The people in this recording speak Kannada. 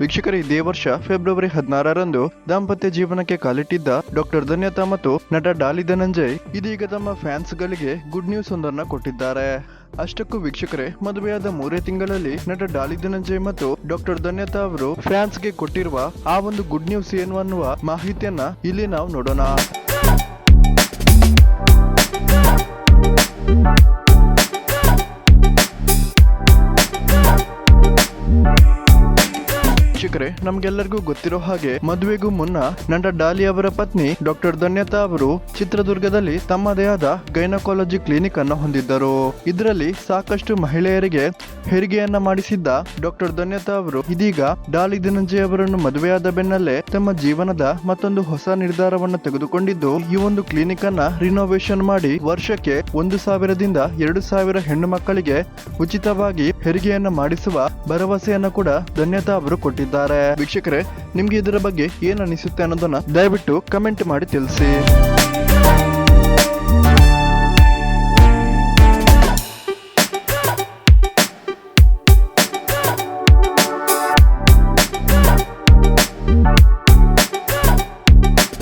ವೀಕ್ಷಕರೇ, ಇದೇ ವರ್ಷ ಫೆಬ್ರವರಿ ಹದಿನಾರರಂದು ದಾಂಪತ್ಯ ಜೀವನಕ್ಕೆ ಕಾಲಿಟ್ಟಿದ್ದ ಡಾಕ್ಟರ್ ಧನ್ಯತಾ ಮತ್ತು ನಟ ಡಾಲಿ ಧನಂಜಯ್ ಇದೀಗ ತಮ್ಮ ಫ್ಯಾನ್ಸ್ ಗಳಿಗೆ ಗುಡ್ ನ್ಯೂಸ್ ಒಂದನ್ನ ಕೊಟ್ಟಿದ್ದಾರೆ. ಅಷ್ಟಕ್ಕೂ ವೀಕ್ಷಕರೇ, ಮದುವೆಯಾದ ಮೂರೇ ತಿಂಗಳಲ್ಲಿ ನಟ ಡಾಲಿ ಧನಂಜಯ್ ಮತ್ತು ಡಾಕ್ಟರ್ ಧನ್ಯತಾ ಅವರು ಫ್ಯಾನ್ಸ್ಗೆ ಕೊಟ್ಟಿರುವ ಆ ಒಂದು ಗುಡ್ ನ್ಯೂಸ್ ಏನು ಅನ್ನುವ ಮಾಹಿತಿಯನ್ನ ಇಲ್ಲಿ ನಾವು ನೋಡೋಣ. ವೀಕ್ಷಕರೇ, ನಮ್ಗೆಲ್ಲರಿಗೂ ಗೊತ್ತಿರೋ ಹಾಗೆ ಮದುವೆಗೂ ಮುನ್ನ ನಟ ಡಾಲಿ ಅವರ ಪತ್ನಿ ಡಾಕ್ಟರ್ ಧನ್ಯತಾ ಅವರು ಚಿತ್ರದುರ್ಗದಲ್ಲಿ ತಮ್ಮದೇ ಆದ ಗೈನಕಾಲಜಿ ಕ್ಲಿನಿಕ್ ಅನ್ನು ಹೊಂದಿದ್ದರು. ಇದರಲ್ಲಿ ಸಾಕಷ್ಟು ಮಹಿಳೆಯರಿಗೆ ಹೆರಿಗೆಯನ್ನ ಮಾಡಿಸಿದ್ದ ಡಾಕ್ಟರ್ ಧನ್ಯತಾ ಅವರು ಇದೀಗ ಡಾಲಿ ಧನಂಜಯ ಅವರನ್ನು ಮದುವೆಯಾದ ಬೆನ್ನಲ್ಲೇ ತಮ್ಮ ಜೀವನದ ಮತ್ತೊಂದು ಹೊಸ ನಿರ್ಧಾರವನ್ನು ತೆಗೆದುಕೊಂಡಿದ್ದು, ಈ ಒಂದು ಕ್ಲಿನಿಕ್ ಅನ್ನ ರಿನೋವೇಷನ್ ಮಾಡಿ ವರ್ಷಕ್ಕೆ ಒಂದು ಸಾವಿರದಿಂದ ಎರಡು ಸಾವಿರ ಹೆಣ್ಣು ಮಕ್ಕಳಿಗೆ ಉಚಿತವಾಗಿ ಹೆರಿಗೆಯನ್ನ ಮಾಡಿಸುವ ಭರವಸೆಯನ್ನು ಕೂಡ ಧನ್ಯತಾ ಅವರು ಕೊಟ್ಟಿದ್ದಾರೆ. ವೀಕ್ಷಕರೇ ನಿಮ್ಗೆ ಇದರ ಬಗ್ಗೆ ಏನ್ ಅನಿಸುತ್ತೆ ಅನ್ನೋದನ್ನ ದಯವಿಟ್ಟು ಕಮೆಂಟ್ ಮಾಡಿ ತಿಳಿಸಿ.